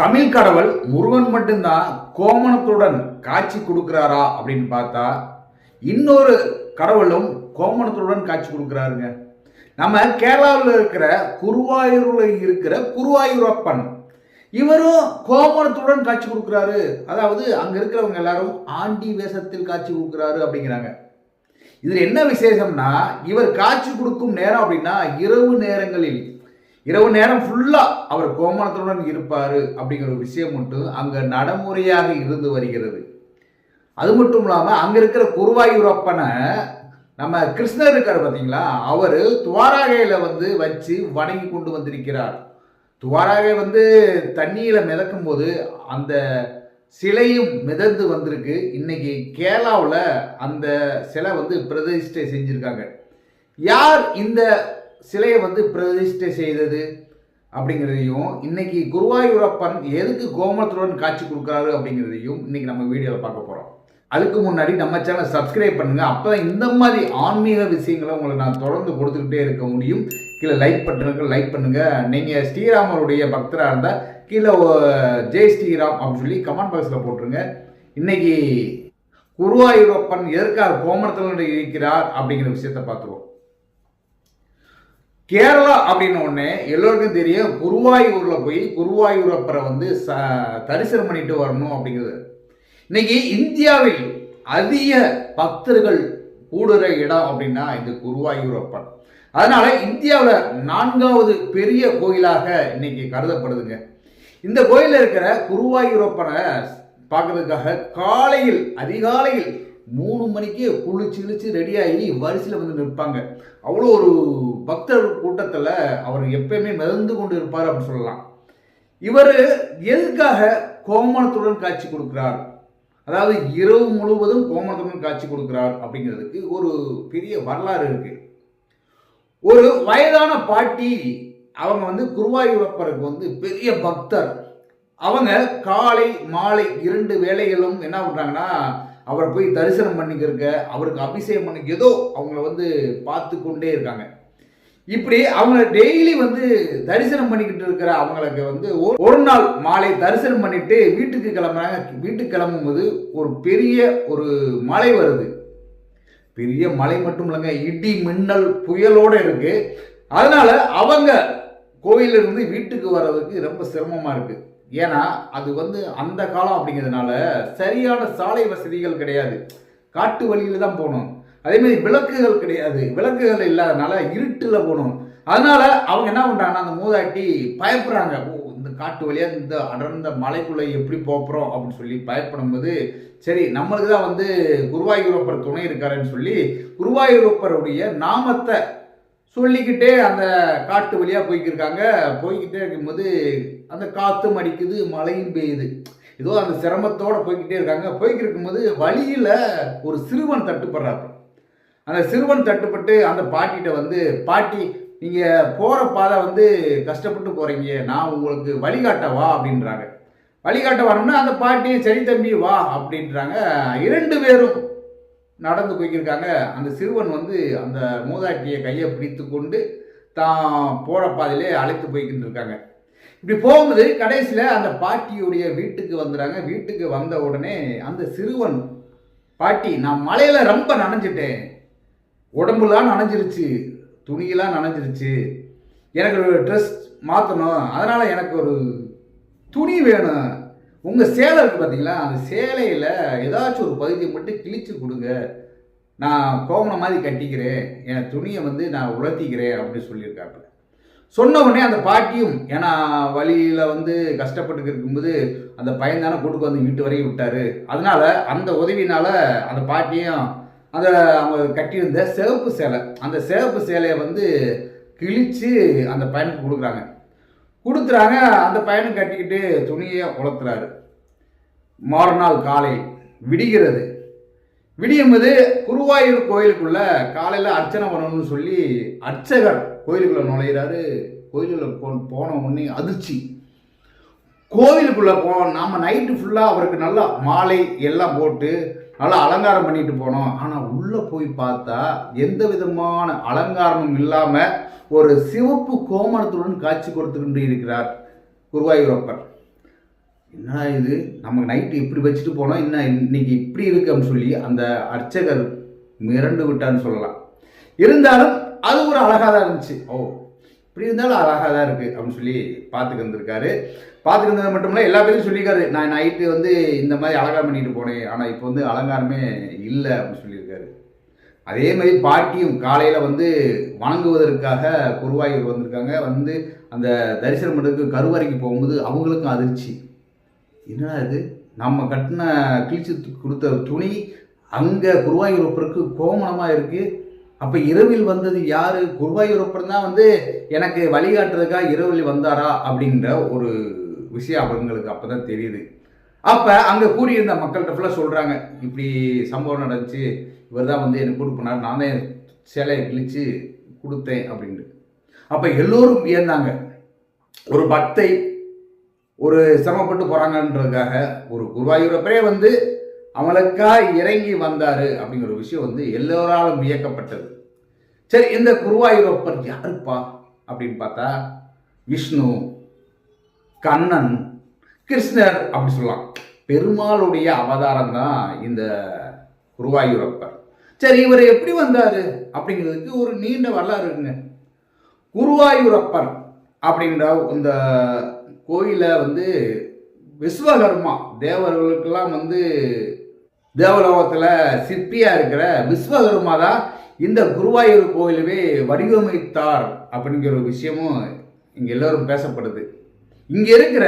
தமிழ் கடவுள் முருகன் மட்டும்தான் கோமணத்துடன் காட்சி கொடுக்கிறாரா அப்படின்னு பார்த்தா இன்னொரு கடவுளும் கோமணத்துடன் காட்சி கொடுக்கிறாருங்க. நம்ம கேரளாவில் இருக்கிற குருவாயூரில் இருக்கிற குருவாயூரப்பன் இவரும் கோமணத்துடன் காட்சி கொடுக்குறாரு. அதாவது அங்கே இருக்கிறவங்க எல்லாரும் ஆண்டி வேஷத்தில் காட்சி கொடுக்குறாரு அப்படிங்கிறாங்க. இதில் என்ன விசேஷம்னா இவர் காட்சி கொடுக்கும் நேரம் அப்படின்னா இரவு நேரங்களில் இரவு நேரம் ஃபுல்லாக அவர் கோமணத்துடன் இருப்பார் அப்படிங்கிற ஒரு விஷயம் மட்டும் அங்கே நடைமுறையாக இருந்து வருகிறது. அது மட்டும் இல்லாமல் அங்கே இருக்கிற குருவாயூரப்பனை நம்ம கிருஷ்ணர் இருக்கார் பார்த்தீங்களா அவர் துவாராகையில் வந்து வச்சு வணங்கி கொண்டு வந்திருக்கிறார். துவாராகை வந்து தண்ணியில் மிதக்கும் போது அந்த சிலையும் மிதந்து வந்திருக்கு. இன்னைக்கு கேரளாவில் அந்த சிலை வந்து பிரதிஷ்டை செஞ்சுருக்காங்க. யார் இந்த சிலையை வந்து பிரதிஷ்டை செய்தது அப்படிங்கிறதையும் இன்னைக்கு குருவாயூரப்பன் எதுக்கு கோமத்துடன் காட்சி கொடுக்குறாரு அப்படிங்கிறதையும் இன்னைக்கு நம்ம வீடியோவில் பார்க்க போகிறோம் அதுக்கு முன்னாடி நம்ம சேனலை சப்ஸ்கிரைப் பண்ணுங்க. அப்போ இந்த மாதிரி ஆன்மீக விஷயங்களை உங்களுக்கு நான் தொடர்ந்து கொடுத்துக்கிட்டே இருக்க முடியும். கீழே லைக் பண்ணுங்க லைக் பண்ணுங்க. நீங்கள் ஸ்ரீராமருடைய பக்தராக இருந்தால் கீழே ஜெய் ஸ்ரீராம் அப்படின்னு சொல்லி கமெண்ட் பாக்ஸில் போட்டுருங்க. இன்னைக்கு குருவாயூரப்பன் எதற்காக கோமணத்தில் இருக்கிறார் அப்படிங்கிற விஷயத்தை பார்த்துருவோம். கேரளா அப்படின்னு உடனே எல்லோருக்கும் தெரியும். குருவாயூரில் போய் குருவாயூரப்பரை வந்து ச தரிசனம் பண்ணிட்டு வரணும் அப்படிங்கிறது. இன்னைக்கு இந்தியாவில் அதிக பக்தர்கள் கூடுற இடம் அப்படின்னா இது குருவாயூரப்பன். அதனால இந்தியாவில் நான்காவது பெரிய கோயிலாக இன்னைக்கு கருதப்படுதுங்க. இந்த கோயிலில் இருக்கிற குருவாயூரப்பனை பார்க்கறதுக்காக காலையில் அதிகாலையில் மூணு மணிக்கே குளிச்சு கிழிச்சு ரெடியாகி வரிசையில் வந்து நிற்பாங்க. அவ்வளோ ஒரு பக்தர் கூட்டத்தில் அவர் எப்பயுமே மிதந்து கொண்டு இருப்பார் அப்படின்னு சொல்லலாம். இவர் எதுக்காக கோமணத்துடன் காட்சி கொடுக்கிறார்? அதாவது இரவு முழுவதும் கோமணத்துடன் காட்சி கொடுக்கிறார் அப்படிங்கிறதுக்கு ஒரு பெரிய வரலாறு இருக்கு. ஒரு வயதான பாட்டி அவங்க வந்து குருவாயூரப்பருக்கு வந்து பெரிய பக்தர். அவங்க காலை மாலை இரண்டு வேளைகளும் என்ன பண்ணுறாங்கன்னா அவரை போய் தரிசனம் பண்ணிக்கிறக்க அவருக்கு அபிஷேகம் பண்ணிக்க ஏதோ அவங்கள வந்து பார்த்து கொண்டே இருக்காங்க. இப்படி அவங்க டெய்லி வந்து தரிசனம் பண்ணிக்கிட்டு இருக்கிற அவங்களுக்கு வந்து ஒரு- ஒரு நாள் மாலை தரிசனம் பண்ணிட்டு வீட்டுக்கு கிளம்புறாங்க. வீட்டுக்கு கிளம்பும்போது ஒரு பெரிய ஒரு மலை வருது. பெரிய மலை மட்டும் இல்லைங்க இடி மின்னல் புயலோடு இருக்கு. அதனால அவங்க கோயிலிருந்து வீட்டுக்கு வர்றதுக்கு ரொம்ப சிரமமாக இருக்குது ஏன்னா அது வந்து அந்த காலம் அப்படிங்கிறதுனால சரியான சாலை வசதிகள் கிடையாது. காட்டு வழியில் தான் போகணும். அதே மாதிரி விளக்குகள் கிடையாது. விளக்குகள் இல்லாதனால இருட்டில் போகணும். அதனால அவங்க என்ன பண்ணுறாங்கன்னா அந்த மூதாட்டி பயப்படுறாங்க. ஓ இந்த காட்டு வழியாக இந்த அடர்ந்த மலைக்குள்ளே எப்படி போப்புறோம் அப்படின்னு சொல்லி பயப்படும்போது சரி நம்மளுக்கு தான் வந்து குருவாயூரப்பர் துணை இருக்காருன்னு சொல்லி குருவாயூரப்பருடைய நாமத்தை சொல்லிக்கிட்டே அந்த காட்டு வழியா போய்க்கிருக்காங்க. போய்கிட்டே இருக்கும்போது அந்த காற்றும் அடிக்குது மழையும் பெய்யுது. ஏதோ அந்த சிரமத்தோடு போய்கிட்டே இருக்காங்க. போய்கிட்டு இருக்கும்போது வழியில் ஒரு சிறுவன் தட்டுப்படுறாரு. அந்த சிறுவன் தட்டுப்பட்டு அந்த பாட்டிகிட்ட வந்து பாட்டி நீங்கள் போகிற பாதை வந்து கஷ்டப்பட்டு போகிறீங்க நான் உங்களுக்கு வழிகாட்டவா அப்படின்றாங்க. வழிகாட்ட வரணும்னா அந்த பாட்டி சரி தம்பி வா அப்படின்றாங்க. இரண்டு பேரும் நடந்து போய்க்கிருக்காங்க. அந்த சிறுவன் வந்து அந்த மூதாட்டியை கையை பிடித்து கொண்டு தான் போகிற பாதையிலே அழைத்து போய்கிட்டு இருக்காங்க இப்படி போகும்போது கடைசியில் அந்த பாட்டியுடைய வீட்டுக்கு வந்துடுறாங்க வீட்டுக்கு வந்த உடனே அந்த சிறுவன் பாட்டி நான் மலையில் ரொம்ப நனைஞ்சிட்டேன். உடம்புலாம் நனைஞ்சிருச்சு துணியெல்லாம் நனைஞ்சிருச்சு. எனக்கு ஒரு ட்ரெஸ் மாற்றணும் அதனால் எனக்கு ஒரு துணி வேணும். உங்கள் சேலை இருக்குது பார்த்தீங்களா அந்த சேலையில் ஏதாச்சும் ஒரு பகுதியை மட்டும் கிழிச்சு கொடுங்க. நான் கோவணம் மாதிரி கட்டிக்கிறேன். என் துணியை வந்து நான் உலர்த்திக்கிறேன் அப்படின்னு சொல்லியிருக்காப்புல. சொன்ன உடனே அந்த பாட்டியும் ஏன்னா வழியில் வந்து கஷ்டப்பட்டு இருக்கும்போது அந்த பையன் தானே கூட்டுக்கு வந்து வீட்டு வரையும் விட்டார். அதனால அந்த உதவினால் அந்த பாட்டியும் அந்த அவங்க கட்டியிருந்த சிவப்பு சேலை அந்த சிவப்பு சேலையை வந்து கிழிச்சு அந்த பையனுக்கு கொடுக்குறாங்க. கொடுத்துறாங்க அந்த பையனும் கட்டிக்கிட்டு துணியை உலர்த்துறாரு மறுநாள் காலை விடிகிறது. விடியும்போது குருவாயூர் கோயிலுக்குள்ள காலையில் அர்ச்சனை பண்ணணும்னு சொல்லி அர்ச்சகர் கோயிலுக்குள்ளே நுழையிறாரு. கோயிலுக்குள்ள போ- போன உடனே அதிர்ச்சி. கோவிலுக்குள்ளே போ நாம் நைட்டு ஃபுல்லாக அவருக்கு நல்லா மாலை எல்லாம் போட்டு நல்லா அலங்காரம் பண்ணிட்டு போனோம். ஆனால் உள்ளே போய் பார்த்தா எந்த விதமான அலங்காரமும் இல்லாமல் ஒரு சிவப்பு கோமணத்துடன் காட்சி கொடுத்துக்கிட்டு இருக்கிறார் குருவாயூரப்பர். என்னடா இது? நம்ம நைட்டு இப்படி வச்சுட்டு போனோம். என்ன இன்னைக்கு இப்படி இருக்குன்னு சொல்லி அந்த அர்ச்சகர் மிரண்டு விட்டான்னு சொல்லலாம். இருந்தாலும் அது ஒரு அழகாக தான் இருந்துச்சு. ஓ இப்படி இருந்தாலும் அழகாக தான் இருக்குது அப்படின்னு சொல்லி பார்த்துக்கு இருந்திருக்காரு பார்த்துட்டு இருந்தது மட்டும் இல்லை எல்லா பேரும் சொல்லியிருக்காரு நான் நைட்டு வந்து இந்த மாதிரி அலங்காரம் பண்ணிட்டு போனேன். ஆனால் இப்போ வந்து அலங்காரமே இல்லை அப்படின்னு சொல்லியிருக்காரு. அதே மாதிரி பாட்டியும் காலையில் வந்து வணங்குவதற்காக குருவாயூர் வந்திருக்காங்க. வந்து அந்த தரிசனம் பண்ணுறதுக்கு கருவறைக்கு போகும்போது அவங்களுக்கும் அதிர்ச்சி. என்னடா இது? நம்ம கட்டின கிழிச்சு கொடுத்த துணி அங்கே குருவாயூரப்பருக்கு கோமணமாக இருக்குது அப்போ இரவில் வந்தது யார்? குருவாயூரப்பன் தான் வந்து எனக்கு வழிகாட்டுறதுக்காக இரவில் வந்தாரா? அப்படின்ற ஒரு விஷயம் அவங்களுக்கு அப்போ தான் தெரியுது. அப்போ அங்கே கூறியிருந்த மக்கள்கிட்ட ஃபுல்லாக சொல்கிறாங்க இப்படி சம்பவம் நடந்துச்சு. இவர் தான் வந்து எனக்கு கூட்டு நான் தான் சேலையை கிழிச்சு கொடுத்தேன் அப்படின்ட்டு. அப்போ எல்லோரும் வியந்தாங்க. ஒரு பக்தை ஒரு சிரமப்பட்டு போகிறாங்கன்றதுக்காக ஒரு குருவாயூரப்பரே வந்து அவங்களுக்கா இறங்கி வந்தார் அப்படிங்கிற ஒரு விஷயம் வந்து எல்லோராலும் வியக்கப்பட்டது. சரி இந்த குருவாயூரப்பர் யாருப்பா அப்படின்னு பார்த்தா விஷ்ணு கண்ணன் கிருஷ்ணர் அப்படி சொல்லலாம். பெருமாளுடைய அவதாரம் தான் இந்த குருவாயூரப்பர். சரி இவர் எப்படி வந்தார் அப்படிங்கிறதுக்கு ஒரு நீண்ட வரலாறு இருக்குங்க. குருவாயூரப்பர் அப்படின்ற இந்த கோயிலை வந்து விஸ்வகர்மா தேவர்களுக்கெல்லாம் வந்து தேவலோகத்தில் சிற்பியாக இருக்கிற விஸ்வகர்மா தான் இந்த குருவாயூர் கோயிலவே வடிவமைத்தார் அப்படிங்கிற ஒரு விஷயமும் இங்கே எல்லோரும் பேசப்படுது. இங்கே இருக்கிற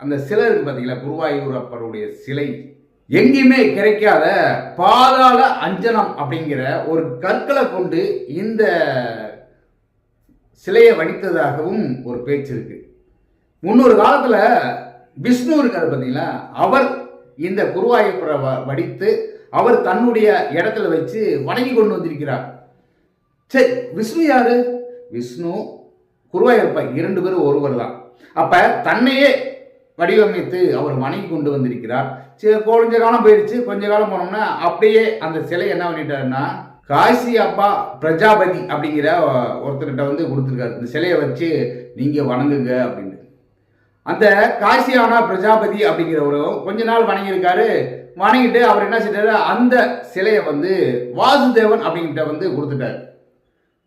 அந்த சிலை இருக்கு பார்த்தீங்களா குருவாயூர் அப்பருடைய சிலை. எங்கேயுமே கிடைக்காத பாதாள அஞ்சனம் அப்படிங்கிற ஒரு கற்களை கொண்டு இந்த சிலையை வடித்ததாகவும் ஒரு பேச்சு இருக்கு. முன்னொரு காலத்தில் விஷ்ணு இருக்கார் பார்த்தீங்களா அவர் இந்த குருவாயூரை வ- வடித்து அவர் தன்னுடைய இடத்துல வச்சு வணங்கி கொண்டு வந்திருக்கிறார். சரி விஷ்ணு யாரு? விஷ்ணு குருவாயூரப்பா இரண்டு பேரும் ஒருவர் தான். அப்ப தன்னையே வடிவமைத்து அவர் வணங்கி கொண்டு வந்திருக்கிறார். சரி கொஞ்ச காலம் போயிடுச்சு கொஞ்ச காலம் போனோம்னா அப்படியே அந்த சிலை என்ன பண்ணிட்டாருன்னா காசி அப்பா பிரஜாபதி அப்படிங்கிற ஒருத்தர்கிட்ட வந்து கொடுத்துருக்காரு. இந்த சிலையை வச்சு நீங்க வணங்குங்க அப்படின்னு அந்த காசியானா பிரஜாபதி அப்படிங்கிறவரும் கொஞ்ச நாள் வணங்கியிருக்காரு. வணங்கிட்டு அவர் என்ன செஞ்சாரு? அந்த சிலையை வந்து வாசுதேவன் அப்படிங்கிட்ட வந்து கொடுத்துட்டாரு.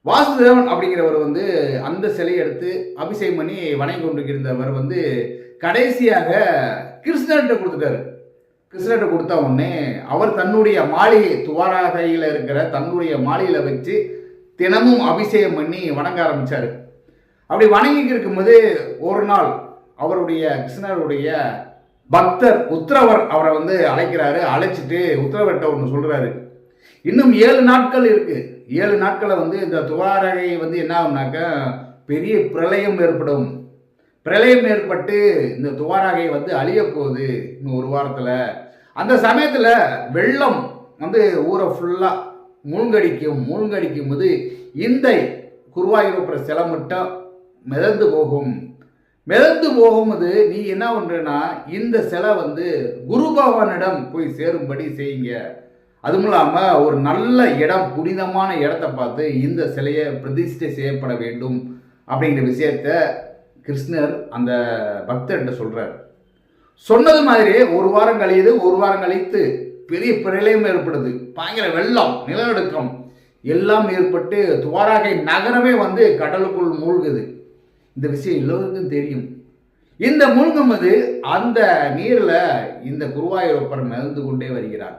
வாசுதேவன் அப்படிங்கிறவர் வந்து அந்த சிலையை எடுத்து அபிஷேகம் பண்ணி வணங்கி கொண்டிருந்தவர் வந்து கடைசியாக கிருஷ்ணர்கிட்ட கொடுத்துட்டாரு. கிருஷ்ணர்கிட்ட கொடுத்த உடனே அவர் தன்னுடைய மாளிகை துவாராகையில் இருக்கிற தன்னுடைய மாளிகையில வச்சு தினமும் அபிஷேகம் பண்ணி வணங்க ஆரம்பிச்சாரு. அப்படி வணங்கிக்கு இருக்கும்போது ஒரு நாள் அவருடைய கிருஷ்ணருடைய பக்தர் உத்தரவர் அவரை வந்து அழைக்கிறாரு அழைச்சிட்டு உத்தரவர்கிட்ட ஒன்று சொல்கிறாரு இன்னும் ஏழு நாட்கள் இருக்கு. ஏழு நாட்களை வந்து இந்த துவாரகை வந்து என்ன ஆகும்னாக்கா பெரிய பிரளயம் ஏற்படும். பிரளயம் ஏற்பட்டு இந்த துவாரகை வந்து அழிய போகுது இன்னும் ஒரு வாரத்தில். அந்த சமயத்தில் வெள்ளம் வந்து ஊரை ஃபுல்லாக மூழ்கடிக்கும். மூழ்கடிக்கும் போது இந்த குருவாயூரப்புற சில மட்டும் மிதந்து போகும். மிதந்து போகும்போது நீ என்ன பண்ணுறேன்னா இந்த சிலை வந்து குரு பகவானிடம் போய் சேரும்படி செய்யுங்க. அதுவும் இல்லாமல் ஒரு நல்ல இடம் புனிதமான இடத்த பார்த்து இந்த சிலையை பிரதிஷ்டை செய்யப்பட வேண்டும் அப்படிங்கிற விஷயத்த கிருஷ்ணர் அந்த பக்தர்கிட்ட சொல்கிறார் சொன்னது மாதிரி ஒரு வாரம் கழியுது ஒரு வாரம் கழித்து பெரிய பிரளயம் ஏற்படுது. பயங்கர வெள்ளம் நிலநடுக்கம் எல்லாம் ஏற்பட்டு துவாராகை நகரமே வந்து கடலுக்குள் மூழ்குது. இந்த விஷயம் எல்லோருக்கும் தெரியும். இந்த மூழ்கும்போது அந்த நீரில் இந்த குருவாயூரப்பர் மிதந்து கொண்டே வருகிறார்.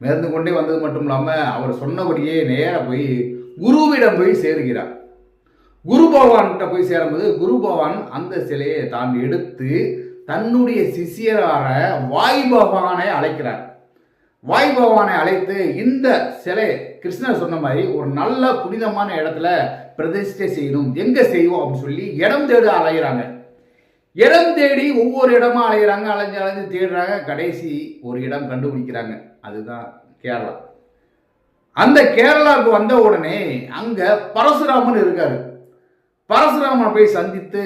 மிதந்து கொண்டே வந்தது மட்டும் இல்லாமல் அவர் சொன்னபடியே நேராக போய் குருவிடம் போய் சேருகிறார். குரு பகவான்கிட்ட போய் சேரும்போது குரு பகவான் அந்த சிலையை தான் எடுத்து தன்னுடைய சிஷியரான வாய் பகவானை அழைக்கிறார். வாய் பகவானை அழைத்து இந்த சிலை கிருஷ்ணர் சொன்ன மாதிரி ஒரு நல்ல புனிதமான இடத்துல பிரதிஷ்டை செய்யணும். எங்க செய்வோம் அப்படின்னு சொல்லி இடம் தேடி அலைகிறாங்க இடம் தேடி ஒவ்வொரு இடமா அலைகிறாங்க அலைஞ்சு அலைஞ்சு தேடுறாங்க. கடைசி ஒரு இடம் கண்டுபிடிக்கிறாங்க. அதுதான் கேரளா. அந்த கேரளாவுக்கு வந்த உடனே அங்க பரசுராமன் இருக்காரு. பரசுராமனை போய் சந்தித்து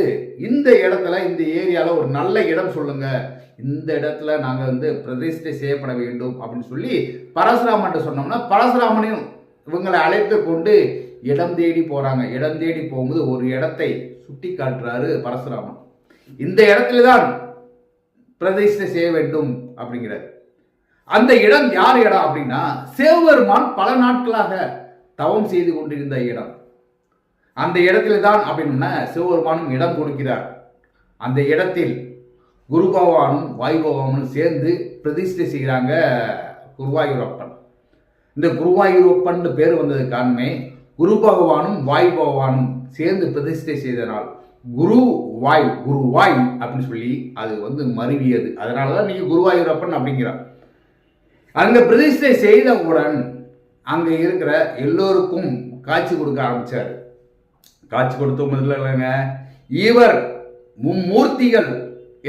இந்த இடத்துல இந்த ஏரியாவில் ஒரு நல்ல இடம் சொல்லுங்க. இந்த இடத்துல நாங்கள் வந்து பிரதிஷ்டை செய்யப்பட வேண்டும் அப்படின்னு சொல்லி பரசுராமன்ட்ட சொன்னோம்னா பரசுராமனையும் இவங்களை அழைத்து கொண்டு இடம் தேடி போகிறாங்க இடம் தேடி போகும்போது ஒரு இடத்தை சுட்டி காட்டுறாரு பரசுராமன். இந்த இடத்துல தான் பிரதிஷ்டை செய்ய வேண்டும் அப்படிங்கிறார். அந்த இடம் யார் இடம் அப்படின்னா சேவருமான் பல நாட்களாக தவம் செய்து கொண்டிருந்த இடம். அந்த இடத்துல தான் அப்படின்னா சிவபெருமானும் இடம் கொடுக்கிறார். அந்த இடத்தில் குரு பகவானும் வாயு பகவானும் சேர்ந்து பிரதிஷ்டை செய்கிறாங்க குருவாயூரப்பன் இந்த குருவாயூரப்பன் பேர் வந்தது காரணமே குரு பகவானும் வாயு பகவானும் சேர்ந்து பிரதிஷ்டை செய்தனால் குரு வாய் குரு வாய் அப்படின்னு சொல்லி அது வந்து மருவியது. அதனால தான் நீங்கள் குருவாயூரப்பன் அப்படிங்கிறார். அங்கே பிரதிஷ்டை செய்தவுடன் அங்கே இருக்கிற எல்லோருக்கும் காட்சி கொடுக்க ஆரம்பித்தார் காட்சி கொடுத்தும் முதல்ல இல்லைங்க. இவர் மும்மூர்த்திகள்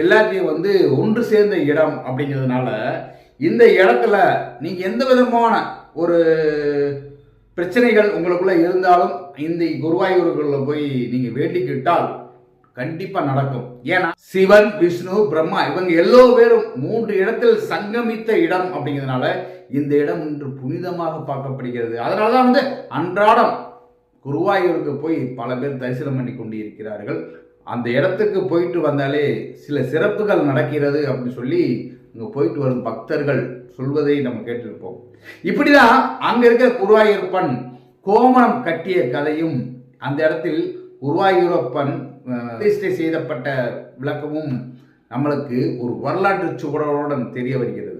எல்லாத்தையும் வந்து ஒன்று சேர்ந்த இடம் அப்படிங்கிறதுனால இந்த இடத்துல நீங்கள் எந்த விதமான ஒரு பிரச்சனைகள் உங்களுக்குள்ளே இருந்தாலும் இந்த குருவாயூருக்குள்ள போய் நீங்கள் வேண்டிக்கிட்டால் கண்டிப்பாக நடக்கும். ஏன்னா சிவன் விஷ்ணு பிரம்மா இவங்க எல்லோ பேரும் மூன்று இடத்தில் சங்கமித்த இடம் அப்படிங்கிறதுனால இந்த இடம் இன்று புனிதமாக பார்க்கப்படுகிறது. அதனால தான் வந்து அன்றாடம் குருவாயூருக்கு போய் பல பேர் தரிசனம் பண்ணி கொண்டு இருக்கிறார்கள் அந்த இடத்துக்கு போயிட்டு வந்தாலே சில சிறப்புகள் நடக்கிறது அப்படின்னு சொல்லி அங்கே போயிட்டு வரும் பக்தர்கள் சொல்வதை நம்ம கேட்டிருப்போம். இப்படிதான் அங்க இருக்கிற குருவாயூரப்பன் கோமணம் கட்டிய கதையும் அந்த இடத்தில் குருவாயூரப்பன் அஹ், பிரதிஷ்டை செய்யப்பட்ட விளக்கமும் நம்மளுக்கு ஒரு வரலாற்று சுவடுடன் தெரிய வருகிறது.